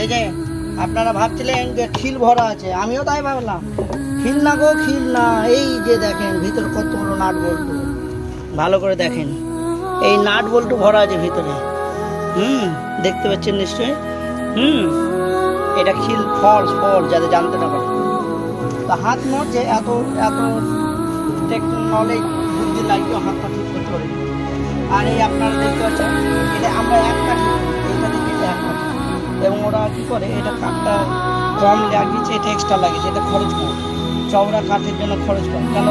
এই যে, আপনারা ভাবছিলেন যে খিল ভরা আছে, আমিও তাই ভাবলাম। খিল না গো, খিল না, এই যে দেখেন, ভিতরে কত বড় নাট বল্টু। ভালো করে দেখেন, এই নাট বল্টু ভরা আছে ভিতরে। হুম, দেখতে পাচ্ছেন নিশ্চয়ই? হুম, এটা খিল ফলস ফলস যাতে জানতে না পারে। তা হাত নড়ছে এত এত টেকনোলজি বুদ্ধি লাগিয়ে হাতটা ঠিক করতে পারে আর এই আপনারা দেখতে পাচ্ছেন, এটা আমরা এক কাঠি এইটা এটা এক কাঠি এবং ওরা কী করে, এটা কাঠটা কম লাগিয়েছে, এটা এক্সট্রা লাগিয়েছে, এটা খরচ কম। চওড়া কাঠের জন্য খরচ কম কেন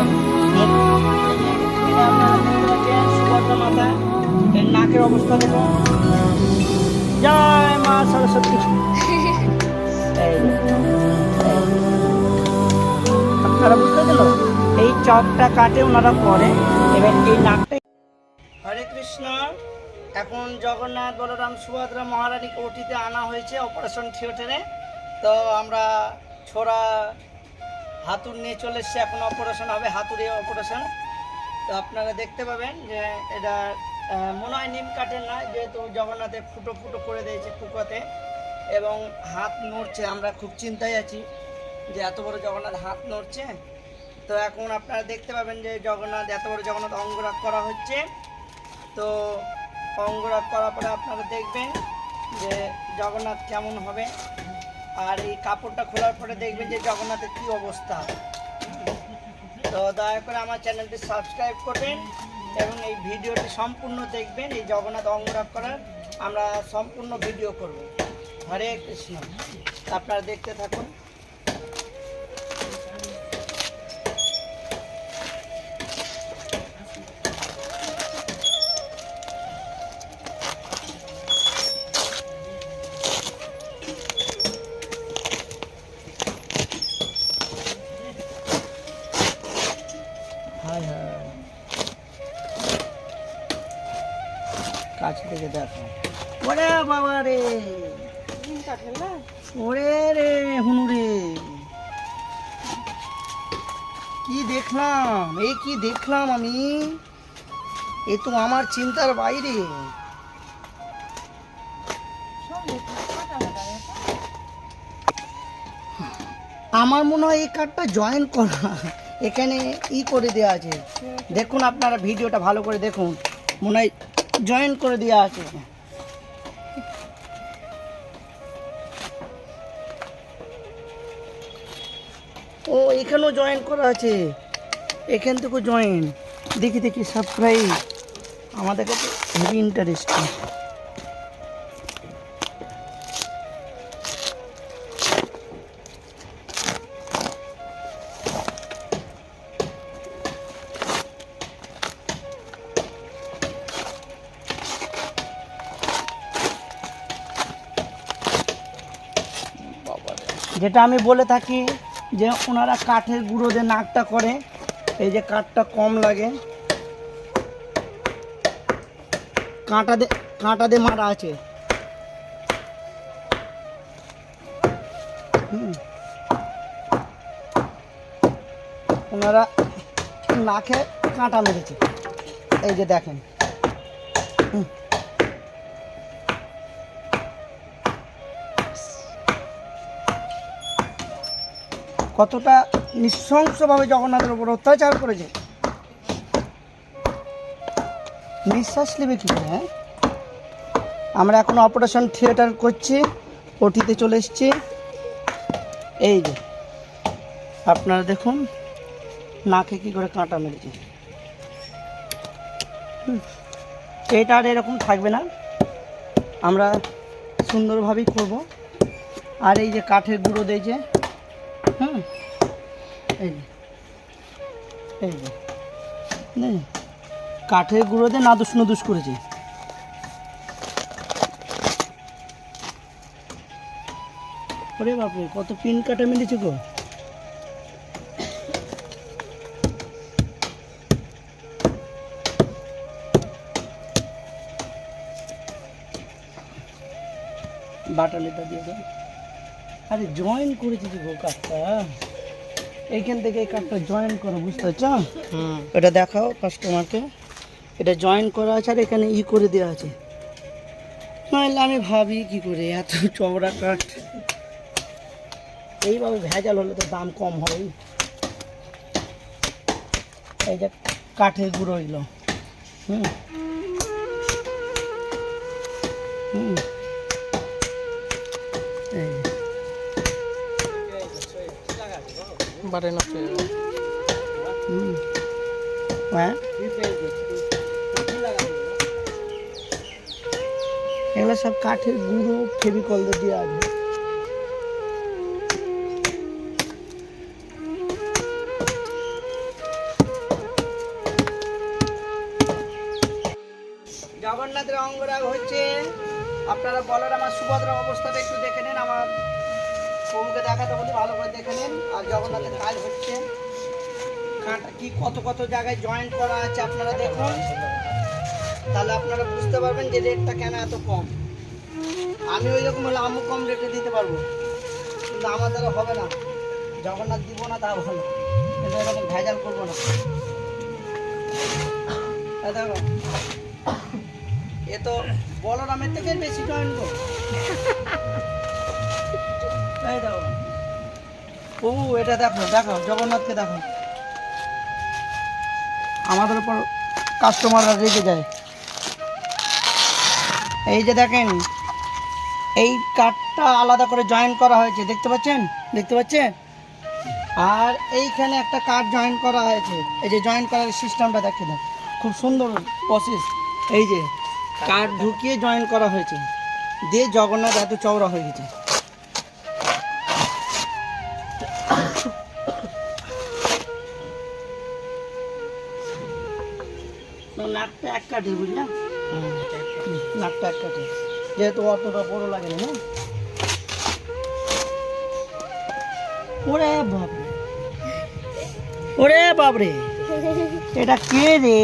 নাকের অবস্থা দেখুন। জয় মা সরস্বতী। আপনারা বুঝতে পেল এই চপটা কাটে ওনারা করে, এবার এই নাকটা এখন জগন্নাথ বলরাম সুভদ্রা মহারানীকে ওটিতে আনা হয়েছে অপারেশন থিয়েটারে। তো আমরা ছোড়া হাতুর নিয়ে চলে এসছে। এখন অপারেশন হবে হাতুড়ি অপারেশন। তো আপনারা দেখতে পাবেন যে এটা মনে হয় নিম কাঠের না, যেহেতু জগন্নাথে ফুটো ফুটো করে দিয়েছে কুকাতে এবং হাত নড়ছে। আমরা খুব চিন্তায় আছি যে এত বড় জগন্নাথ হাত নড়ছে। তো এখন আপনারা দেখতে পাবেন যে জগন্নাথ, এত বড় জগন্নাথ অঙ্গরাগ করা হচ্ছে। তো অঙ্গরাগ করার পরে আপনারা দেখবেন যে জগন্নাথ কেমন হবে। আর এই কাপড়টা খোলার পরে দেখবেন যে জগন্নাথের কী অবস্থা। তো দয়া করে আমার চ্যানেলটি সাবস্ক্রাইব করবেন এবং এই ভিডিওটি সম্পূর্ণ দেখবেন, এই জগন্নাথ অঙ্গরাগ করার আমরা সম্পূর্ণ ভিডিও করব। হরে কৃষ্ণ। আপনারা দেখতে থাকুন। কাছ থেকে দেখো। ওরে বাবা রে। ওরে রে হুনুরে। কি দেখলাম? এই কি দেখলাম আমি? এ তো আমার চিন্তার বাইরে। আমার মনে হয় এই কার্ডটা জয়েন করা। এখানে ই করে দেওয়া আছে। দেখুন আপনারা ভিডিওটা ভালো করে দেখুন। মনে হয় জয়েন করে দেওয়া আছে। ও, এখানেও জয়েন করা আছে। এখান থেকেও জয়েন দেখি দেখি সাবস্ক্রাইব আমাদের কাছে হেভি ইন্টারেস্টিং যেটা আমি বলে থাকি যে ওনারা কাঠের গুঁড়ো দিয়ে নাকটা করে, এই যে কাঠটা কম লাগে। কাঁটা দিয়ে কাঁটা দিয়ে মারা আছে। ওনারা নাকে কাঁটা মেরেছে। এই যে দেখেন। হুম। কতটা নৃশংসভাবে জগন্নাথের উপর অত্যাচার করেছে? নিঃশ্বাস নেবে কী করে হ্যাঁ? আমরা এখন অপারেশন থিয়েটার করছি, ওটিতে চলে এসেছি। এই যে, আপনারা দেখুন, নাকে কি করে কাঁটা মেরেছে। এটা আর এরকম থাকবে না। আমরা সুন্দরভাবেই করব। আর এই যে কাঠের গুঁড়ো দিয়েছে হুম। এই কাঠের গুঁড়োতে নাদুস নদুস করেছে। ওরে বাপরে, কত পিন কাটা মিলেছে গো। বাটালিটা দিয়ে দাও। আরে জয়েন করেছি যে গো কাঠটা এইখান থেকে এই কাঠটা জয়েন করো বুঝতে পারছ? এটা দেখাও কাস্টমারকে এটা জয়েন করা আছে আর এখানে ই করে দেওয়া আছে। নাহলে আমি ভাবি কি করে এত চওড়া কাঠ এইভাবে ভেজাল হলে তো দাম কম হবে এই যে কাঠের গুঁড়ো এগুলো হুম। হুম। এই বাটে নষ্ট হয়ে। যাবে এগুলো সব কাঠের গুঁড়ো ফেভিকল দিয়ে আছে। জগন্নাথের অঙ্গরাগ হচ্ছে। আপনারা বলার আমার সুভদ্রার অবস্থাটা একটু দেখে নিন আমার প্রভুকে দেখাতে বলি, ভালো করে দেখে নিন। আর জগন্নাথের কাজ হচ্ছে। কাঁটা কি, কত কত জায়গায় জয়েন্ট করা আছে আপনারা দেখুন। তাহলে আপনারা বুঝতে পারবেন যে রেটটা কেন এত কম। আমি ওই রকম হলে আমু কম রেটে দিতে পারব। কিন্তু আমার দ্বারা হবে না। জগন্নাথ দিব না, তা ভালো কিন্তু এরকম ভেজাল করব না। দেখো। এ তো বলরামের থেকে বেশি জয়েন গো। ও, এটা দেখো দেখো, জগন্নাথকে দেখো। আমাদের উপর কাস্টমাররা রেগে যায়। এই যে দেখেন, এই কাঠটা আলাদা করে জয়েন করা হয়েছে, দেখতে পাচ্ছেন? দেখতে পাচ্ছেন? আর এইখানে একটা কাঠ জয়েন করা হয়েছে। এই যে জয়েন করার সিস্টেমটা দেখে দাও খুব সুন্দর প্রসেস এই যে কাঠ ঢুকিয়ে জয়েন করা হয়েছে। দিয়ে জগন্নাথ এত চওড়া হয়ে গেছে। নাকটা এক কাঠে বুঝলাম নাকটা এক কাঠে যেহেতু অতটা বড় লাগে না? ওরে বাপরে। ওরে এটা কে রে?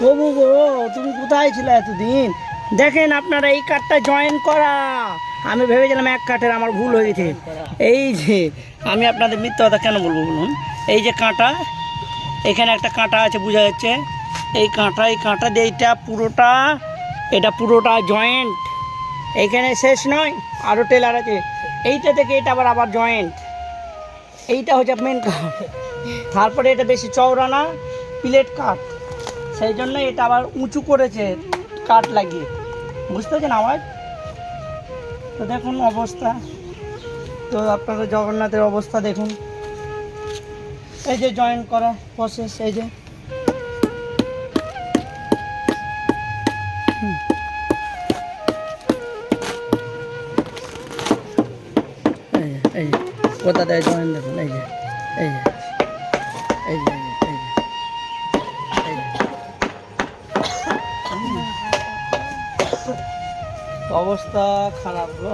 প্রভু গো তুমি কোথায় ছিলে এতদিন? দেখেন আপনারা এই কাঠটা জয়েন করা। আমি ভেবেছিলাম এক কাঠের আমার ভুল হয়ে গেছে। এই যে আমি আপনাদের মিথ্যা কথা কেন বলব বলুন? এই যে কাঁটা এখানে একটা কাঁটা আছে, বোঝা যাচ্ছে। এই কাঁটা এই কাঁটা দিয়ে এইটা পুরোটা, এটা পুরোটা জয়েন্ট এইখানে শেষ নয় আরও টেলার আছে। এইটা থেকে এটা আবার আবার জয়েন্ট এইটা হচ্ছে মেন কাঠ। তারপরে এটা বেশি চওড়া না প্লেট কাঠ। সেই জন্য এটা আবার উঁচু করেছে কাঠ লাগিয়ে। বুঝতে পারছেন আওয়াজ? তো দেখুন অবস্থা। তো আপনারা জগন্নাথের অবস্থা দেখুন। এই যে জয়েন করা প্রসেস এই যে। এই কোথা দেয় জয়েন দেখুন, এই যে এই যে এই যে। অবস্থা খারাপ গো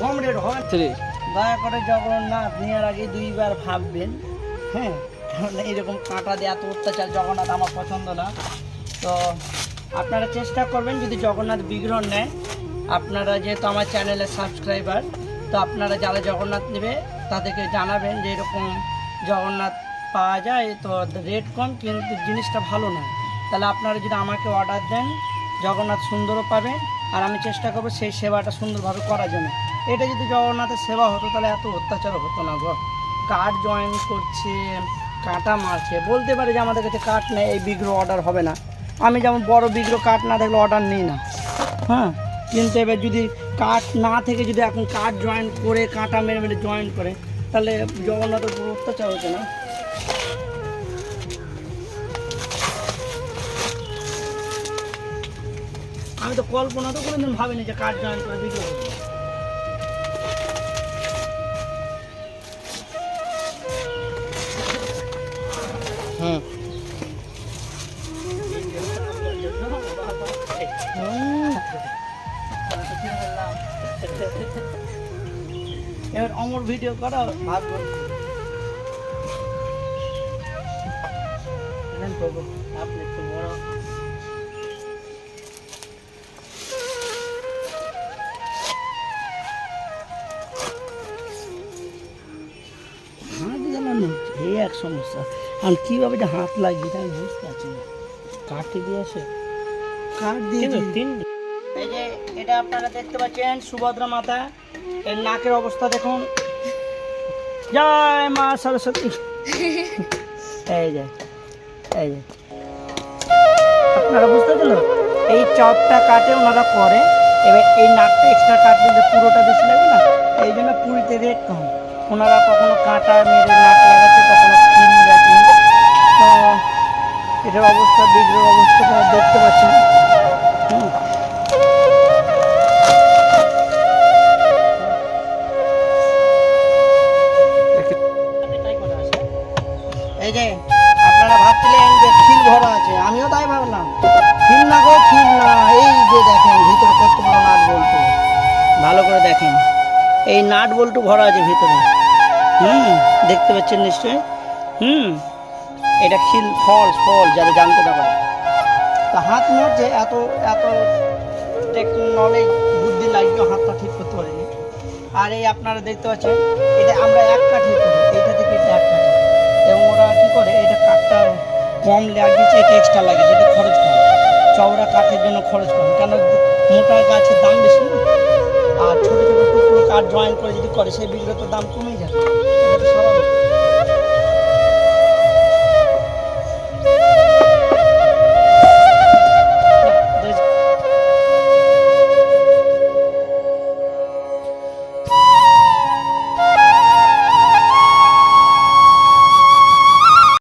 রেট হবে থ্রি দয়া করে জগন্নাথ নেওয়ার আগে দুইবার ভাববেন হ্যাঁ? কারণ এইরকম কাঁটা দিয়ে এত অত্যাচার জগন্নাথ আমার পছন্দ না। তো আপনারা চেষ্টা করবেন যদি জগন্নাথ বিগ্রহ নেয় আপনারা যেহেতু আমার চ্যানেলের সাবস্ক্রাইবার তো আপনারা যারা জগন্নাথ নেবে তাদেরকে জানাবেন যে এরকম জগন্নাথ পাওয়া যায়। তো রেট কম কিন্তু জিনিসটা ভালো না। তাহলে আপনারা যদি আমাকে অর্ডার দেন জগন্নাথ সুন্দরও পাবেন আর আমি চেষ্টা করব সেই সেবাটা সুন্দরভাবে করার জন্য। এটা যদি জগন্নাথের সেবা হতো, তাহলে এত অত্যাচার হতো না গো। কাঠ জয়েন করছে, কাঁটা মারছে। বলতে পারে যে আমাদের কাছে কাঠ নেই, এই বিগ্রহ অর্ডার হবে না। আমি যেমন বড় বিগ্রহ কাঠ না থাকলে অর্ডার নিই না। হ্যাঁ? কিন্তু এবার যদি কাঠ না থেকে যদি এখন কাঠ জয়েন করে, কাঁটা মেরে মেরে জয়েন করে, তাহলে জগন্নাথের অত্যাচার হতো না। আমি তো কল্পনা তো কোনোদিন ভাবিনি যে কাঠ জয়েন করে করব। হুম। এবার অমর ভিডিও করা ভাববো আপনি এই এক সমস্যা। আর কীভাবে যে হাত লাগবে এটা আমি বুঝতে পারছি না। কাঠি দিয়ে আছে? কাঠ দিয়ে তিন এই যে এটা আপনারা দেখতে পাচ্ছেন সুভদ্রা মাতা। এর নাকের অবস্থা দেখুন। জয় মা সরস্বতী। এই যে এই যে। আপনারা বুঝতে পারছেন এই চপটা কাটে ওনারা করে। এবার এই নাকটা এক্সট্রা কাটলে পুরোটা বেশি লাগবে না? এই জন্য পুরিতে রেট কম। ওনারা কখনো কাঁটা মেরে নাক লাগাচ্ছে কখনো কিন রাখে তো এটার অবস্থা বিগ্রের অবস্থা দেখতে পাচ্ছেন এই যে, আপনারা ভাবছিলেন যে আছে, আমিও তাই ভাবলাম। না না, এই যে দেখেন নাট ভালো করে দেখেন, এই নাট বল্টু ভরা আছে ভিতরে। হুম, দেখতে পাচ্ছেন নিশ্চয়ই? হুম, এটা খিল, ফল ফল, যারা জানতে না পারে। তা হাত নড়ছে এত এত টেকনোলজি বুদ্ধি লাগিয়ে হাতটা ঠিক করতে পারিনি। আর এই আপনারা দেখতে পাচ্ছেন, এটা আমরা এক কাঠে করি, এইটা থেকে এটা এক কাঠে। এবং ওরা কী করে, এটা কাঠটা কম লাগিয়েছে, এটা এক্সট্রা লাগিয়েছে, এটা খরচ কম। চওড়া কাঠের জন্য খরচ কম, কেন মোটা গাছের দাম বেশি না? কাঠ জয়েন করে যদি করে সেই বিলগুলোর দাম কমে যাবে।